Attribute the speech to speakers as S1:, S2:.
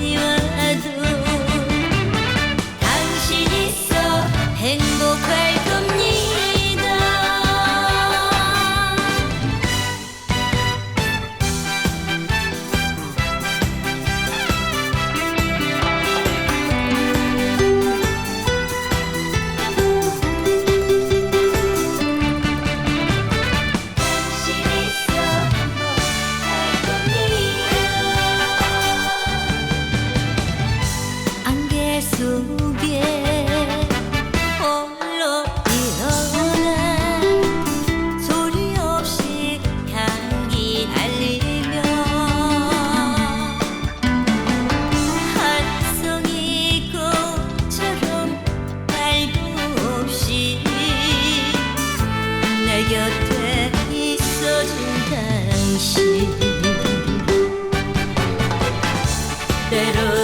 S1: You. 내 곁에 있어준 당신. 때로